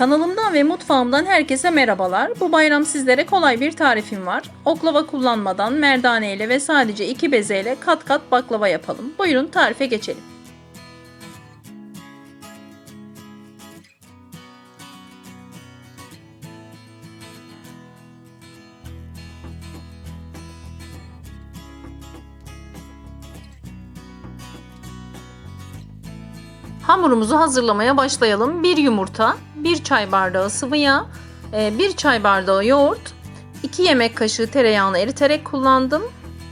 Kanalımdan ve mutfağımdan herkese merhabalar. Bu bayram sizlere kolay bir tarifim var. Oklava kullanmadan merdane ile ve sadece iki bezeyle kat kat baklava yapalım. Buyurun tarife geçelim. Hamurumuzu hazırlamaya başlayalım. Bir yumurta, bir çay bardağı sıvı yağ, e, bir çay bardağı yoğurt, 2 yemek kaşığı tereyağını eriterek kullandım.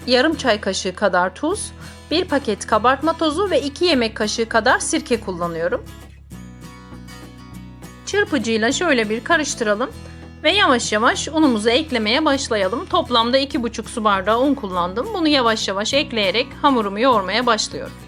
Yarım çay kaşığı kadar tuz, bir paket kabartma tozu ve 2 yemek kaşığı kadar sirke kullanıyorum. Çırpıcıyla şöyle bir karıştıralım ve yavaş yavaş unumuzu eklemeye başlayalım. Toplamda 2,5 su bardağı un kullandım. Bunu yavaş yavaş ekleyerek hamurumu yoğurmaya başlıyorum.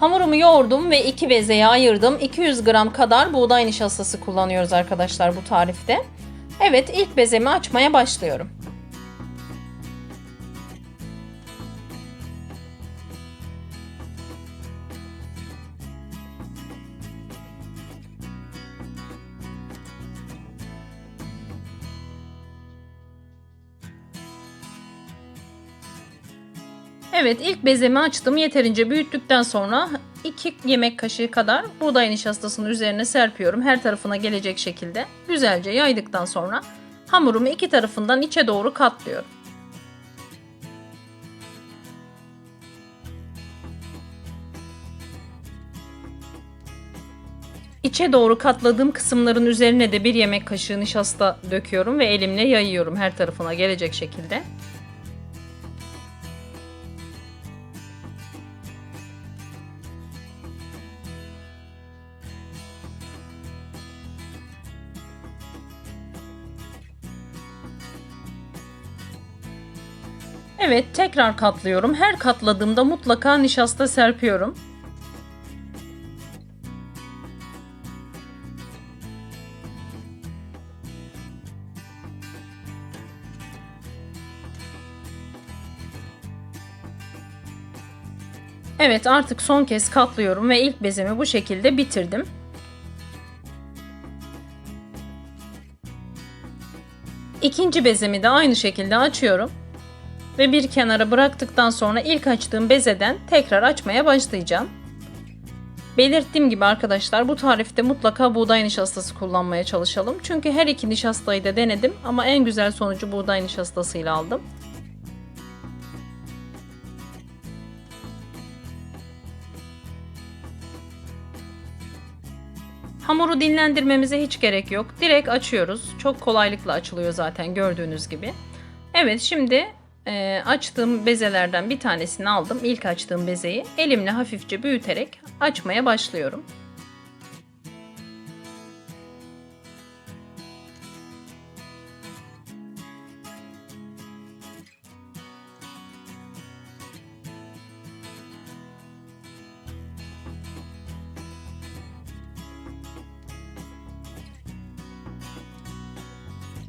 Hamurumu yoğurdum ve iki bezeye ayırdım. 200 gram kadar buğday nişastası kullanıyoruz arkadaşlar bu tarifte. Evet ilk bezemi açmaya başlıyorum. Evet ilk bezemi açtım. Yeterince büyüttükten sonra 2 yemek kaşığı kadar buğday nişastasını üzerine serpiyorum. Her tarafına gelecek şekilde güzelce yaydıktan sonra hamurumu iki tarafından içe doğru katlıyorum. İçe doğru katladığım kısımların üzerine de bir yemek kaşığı nişasta döküyorum ve elimle yayıyorum her tarafına gelecek şekilde. Evet, tekrar katlıyorum. Her katladığımda mutlaka nişasta serpiyorum. Evet, artık son kez katlıyorum ve ilk bezemi bu şekilde bitirdim. İkinci bezemi de aynı şekilde açıyorum ve bir kenara bıraktıktan sonra ilk açtığım bezeden tekrar açmaya başlayacağım. Belirttiğim gibi arkadaşlar bu tarifte mutlaka buğday nişastası kullanmaya çalışalım. Çünkü her iki nişastayı da denedim ama en güzel sonucu buğday nişastasıyla aldım. Hamuru dinlendirmemize hiç gerek yok. Direkt açıyoruz. Çok kolaylıkla açılıyor zaten gördüğünüz gibi. Evet şimdi e, açtığım bezelerden bir tanesini aldım. İlk açtığım bezeyi elimle hafifçe büyüterek açmaya başlıyorum.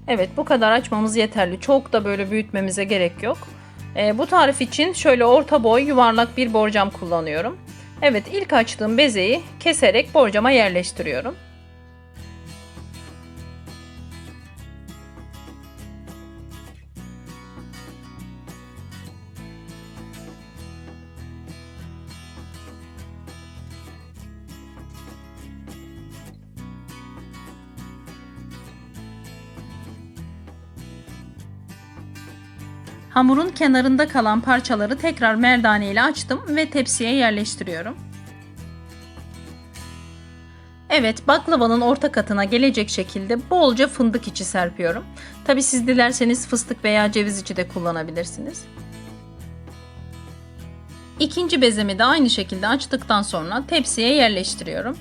Evet bu kadar açmamız yeterli. Çok da böyle büyütmemize gerek yok. E, bu tarif için şöyle orta boy yuvarlak bir borcam kullanıyorum. Evet ilk açtığım bezeyi keserek borcama yerleştiriyorum. Hamurun kenarında kalan parçaları tekrar merdane ile açtım ve tepsiye yerleştiriyorum. Evet baklavanın orta katına gelecek şekilde bolca fındık içi serpiyorum. Tabi siz dilerseniz fıstık veya ceviz içi de kullanabilirsiniz. İkinci bezemi de aynı şekilde açtıktan sonra tepsiye yerleştiriyorum.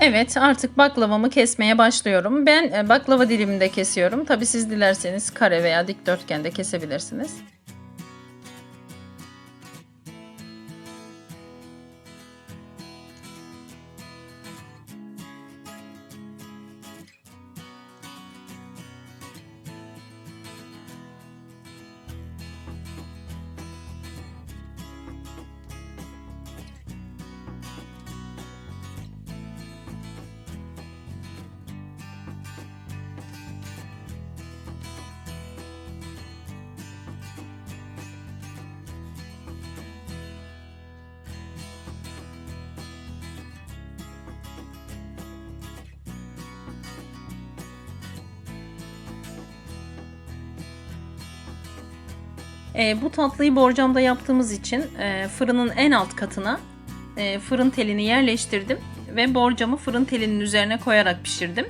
Evet artık baklavamı kesmeye başlıyorum. Ben e, baklava diliminde kesiyorum. Tabi siz dilerseniz kare veya dikdörtgende kesebilirsiniz. E, bu tatlıyı borcamda yaptığımız için e, fırının en alt katına e, fırın telini yerleştirdim ve borcamı fırın telinin üzerine koyarak pişirdim.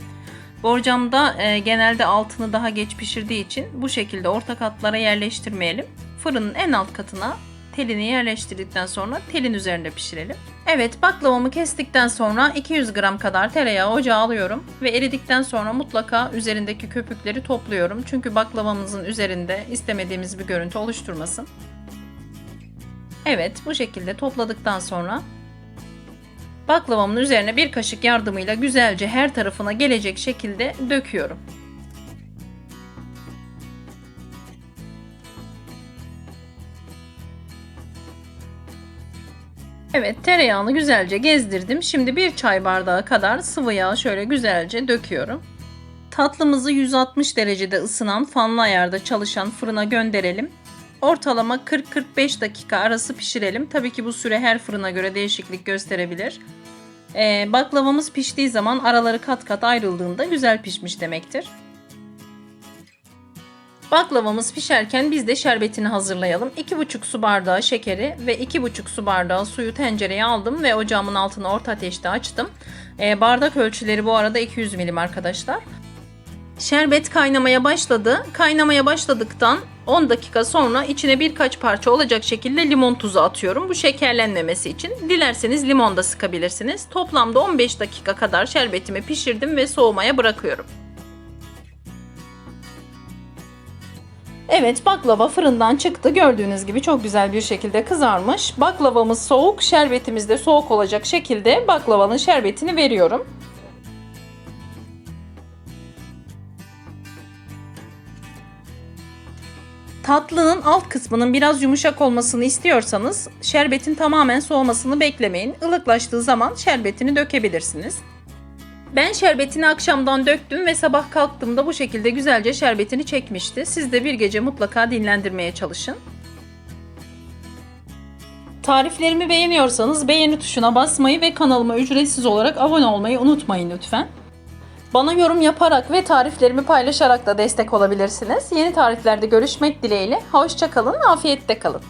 Borcamda e, genelde altını daha geç pişirdiği için bu şekilde orta katlara yerleştirmeyelim. Fırının en alt katına telini yerleştirdikten sonra telin üzerinde pişirelim. Evet baklavamı kestikten sonra 200 gram kadar tereyağı ocağa alıyorum ve eridikten sonra mutlaka üzerindeki köpükleri topluyorum. Çünkü baklavamızın üzerinde istemediğimiz bir görüntü oluşturmasın. Evet bu şekilde topladıktan sonra baklavamın üzerine bir kaşık yardımıyla güzelce her tarafına gelecek şekilde döküyorum. Evet tereyağını güzelce gezdirdim. Şimdi bir çay bardağı kadar sıvı yağ şöyle güzelce döküyorum. Tatlımızı 160 derecede ısınan fanlı ayarda çalışan fırına gönderelim. Ortalama 40-45 dakika arası pişirelim. Tabii ki bu süre her fırına göre değişiklik gösterebilir. Ee, baklavamız piştiği zaman araları kat kat ayrıldığında güzel pişmiş demektir. Baklavamız pişerken biz de şerbetini hazırlayalım. 2,5 su bardağı şekeri ve 2,5 su bardağı suyu tencereye aldım ve ocağımın altını orta ateşte açtım. Ee, bardak ölçüleri bu arada 200 milim arkadaşlar. Şerbet kaynamaya başladı. Kaynamaya başladıktan 10 dakika sonra içine birkaç parça olacak şekilde limon tuzu atıyorum. Bu şekerlenmemesi için. Dilerseniz limon da sıkabilirsiniz. Toplamda 15 dakika kadar şerbetimi pişirdim ve soğumaya bırakıyorum. Evet baklava fırından çıktı. Gördüğünüz gibi çok güzel bir şekilde kızarmış. Baklavamız soğuk, şerbetimiz de soğuk olacak şekilde baklavanın şerbetini veriyorum. Tatlının alt kısmının biraz yumuşak olmasını istiyorsanız şerbetin tamamen soğumasını beklemeyin. Ilıklaştığı zaman şerbetini dökebilirsiniz. Ben şerbetini akşamdan döktüm ve sabah kalktığımda bu şekilde güzelce şerbetini çekmişti. Siz de bir gece mutlaka dinlendirmeye çalışın. Tariflerimi beğeniyorsanız beğeni tuşuna basmayı ve kanalıma ücretsiz olarak abone olmayı unutmayın lütfen. Bana yorum yaparak ve tariflerimi paylaşarak da destek olabilirsiniz. Yeni tariflerde görüşmek dileğiyle. Hoşçakalın, afiyette kalın.